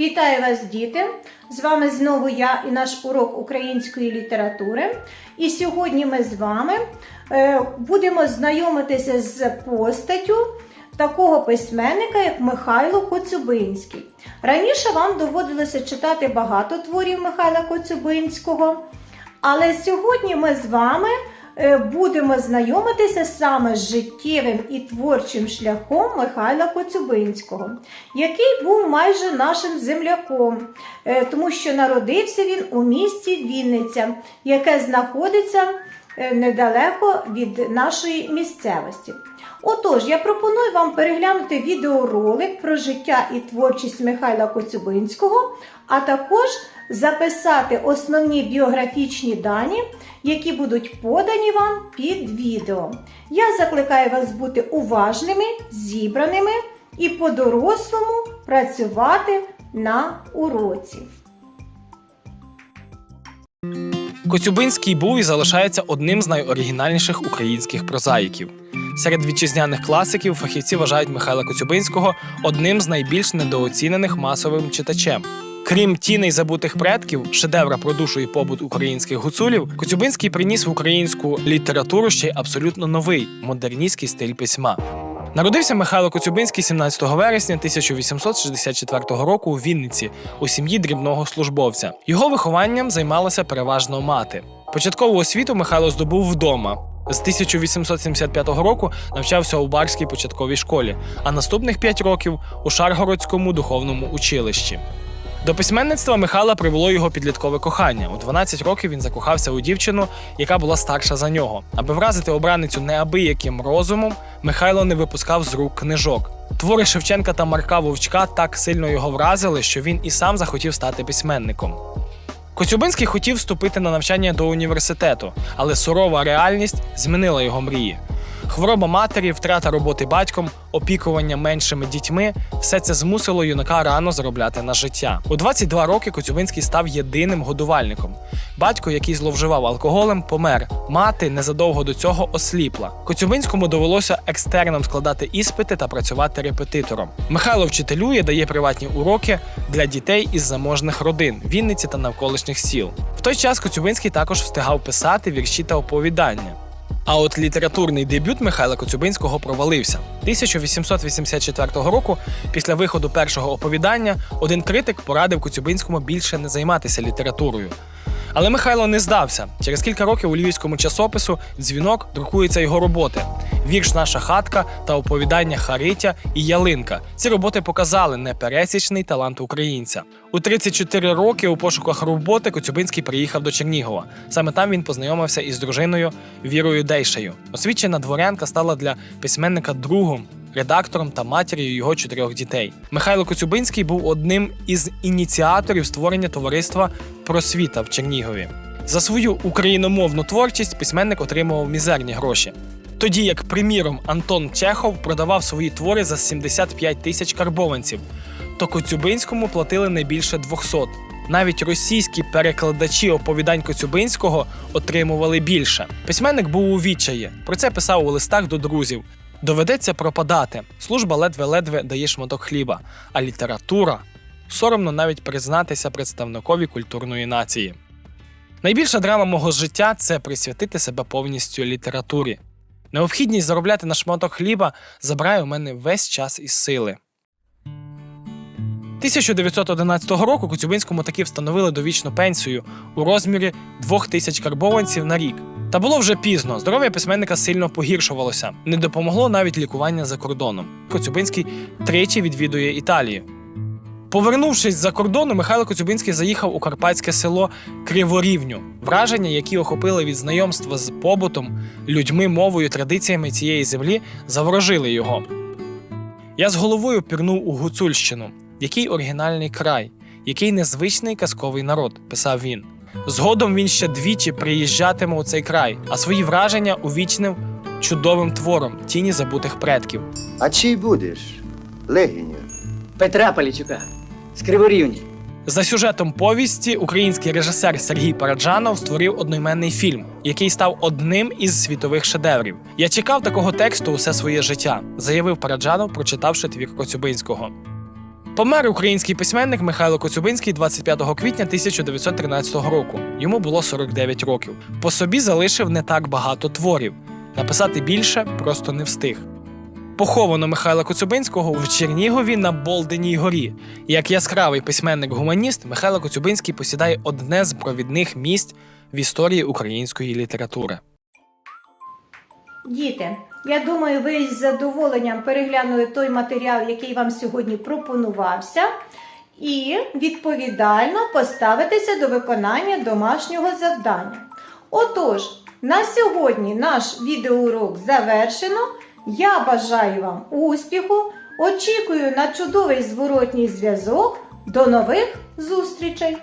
Вітаю вас, діти! З вами знову я і наш урок української літератури. І сьогодні ми з вами е, будемо знайомитися з постаттю такого письменника, як Михайло Коцюбинський. Раніше вам доводилося читати багато творів Михайла Коцюбинського, але сьогодні ми з вами будемо знайомитися саме з життєвим і творчим шляхом Михайла Коцюбинського, який був майже нашим земляком, е, тому що народився він у місті Вінниця, яке знаходиться е, недалеко від нашої місцевості. Отож, я пропоную вам переглянути відеоролик про життя і творчість Михайла Коцюбинського, а також записати основні біографічні дані, які будуть подані вам під відео. Я закликаю вас бути уважними, зібраними і по-дорослому працювати на уроці. Коцюбинський був і залишається одним з найоригінальніших українських прозаїків. Серед вітчизняних класиків фахівці вважають Михайла Коцюбинського одним з найбільш недооцінених масовим читачем. Крім тіней забутих предків, шедевра про душу і побут українських гуцулів, Коцюбинський приніс в українську літературу ще й абсолютно новий модерністський стиль письма. Народився Михайло Коцюбинський 17 вересня 1864 року у Вінниці у сім'ї дрібного службовця. Його вихованням займалася переважно мати. Початкову освіту Михайло здобув вдома. З 1875 року навчався у Барській початковій школі, а наступних п'ять років у Шаргородському духовному училищі. До письменництва Михайла привело його підліткове кохання. У 12 років він закохався у дівчину, яка була старша за нього. Аби вразити обраницю неабияким розумом, Михайло не випускав з рук книжок. Твори Шевченка та Марка Вовчка так сильно його вразили, що він і сам захотів стати письменником. Коцюбинський хотів вступити на навчання до університету, але сурова реальність змінила його мрії. Хвороба матері, втрата роботи батьком, опікування меншими дітьми все це змусило юнака рано заробляти на життя. У 22 роки Коцюбинський став єдиним годувальником. Батько, який зловживав алкоголем, помер. Мати незадовго до цього осліпла. Коцюбинському довелося екстерном складати іспити та працювати репетитором. Михайло вчителює, дає приватні уроки для дітей із заможних родин Вінниці та навколишніх сіл. В той час Коцюбинський також встигав писати вірші та оповідання. А от літературний дебют Михайла Коцюбинського провалився. 1884 року, після виходу першого оповідання, один критик порадив Коцюбинському більше не займатися літературою. Але Михайло не здався. Через кілька років у львівському часопису дзвінок друкуються його роботи: вірш Наша хатка та оповідання Харитя і Ялинка. Ці роботи показали непересічний талант українця. У 34 роки у пошуках роботи Коцюбинський приїхав до Чернігова. Саме там він познайомився із дружиною Вірою Дейшею. Освічена дворянка стала для письменника другом. Редактором та матір'ю його чотирьох дітей Михайло Коцюбинський був одним із ініціаторів створення товариства Просвіта в Чернігові. За свою україномовну творчість письменник отримував мізерні гроші. Тоді як, приміром, Антон Чехов продавав свої твори за 75 тисяч карбованців, то Коцюбинському платили не більше 200. Навіть російські перекладачі оповідань Коцюбинського отримували більше. Письменник був у відчаї. Про це писав у листах до друзів. Доведеться пропадати. Служба ледве-ледве дає шматок хліба, а література соромно навіть признатися представникові культурної нації. Найбільша драма мого життя це присвятити себе повністю літературі. Необхідність заробляти на шматок хліба забирає у мене весь час і сили. 1911 року Коцюбинському таки встановили довічну пенсію у розмірі 2000 карбованців на рік. Та було вже пізно. Здоров'я письменника сильно погіршувалося. Не допомогло навіть лікування за кордоном. Коцюбинський тричі відвідує Італію. Повернувшись за кордону, Михайло Коцюбинський заїхав у карпатське село Криворівню. Враження, які охопили від знайомства з побутом, людьми, мовою, традиціями цієї землі, заворожили його. Я з головою пірнув у Гуцульщину. Який оригінальний край, який незвичний казковий народ, писав він. Згодом він ще двічі приїжджатиме у цей край, а свої враження увічнив чудовим твором тіні забутих предків. А чий будеш, легіню? Петра Полічука з Криворівні. За сюжетом повісті український режисер Сергій Параджанов створив одноіменний фільм, який став одним із світових шедеврів. Я чекав такого тексту усе своє життя, заявив Параджанов, прочитавши твір Коцюбинського. Помер український письменник Михайло Коцюбинський 25 квітня 1913 року. Йому було 49 років. По собі залишив не так багато творів. Написати більше просто не встиг. Поховано Михайла Коцюбинського в Чернігові на Болденій горі. Як яскравий письменник-гуманіст, Михайло Коцюбинський посідає одне з провідних місць в історії української літератури. Діти, я думаю, ви з задоволенням переглянули той матеріал, який вам сьогодні пропонувався, і відповідально поставитеся до виконання домашнього завдання. Отож, на сьогодні наш відеоурок завершено. Я бажаю вам успіху, очікую на чудовий зворотній зв'язок. До нових зустрічей!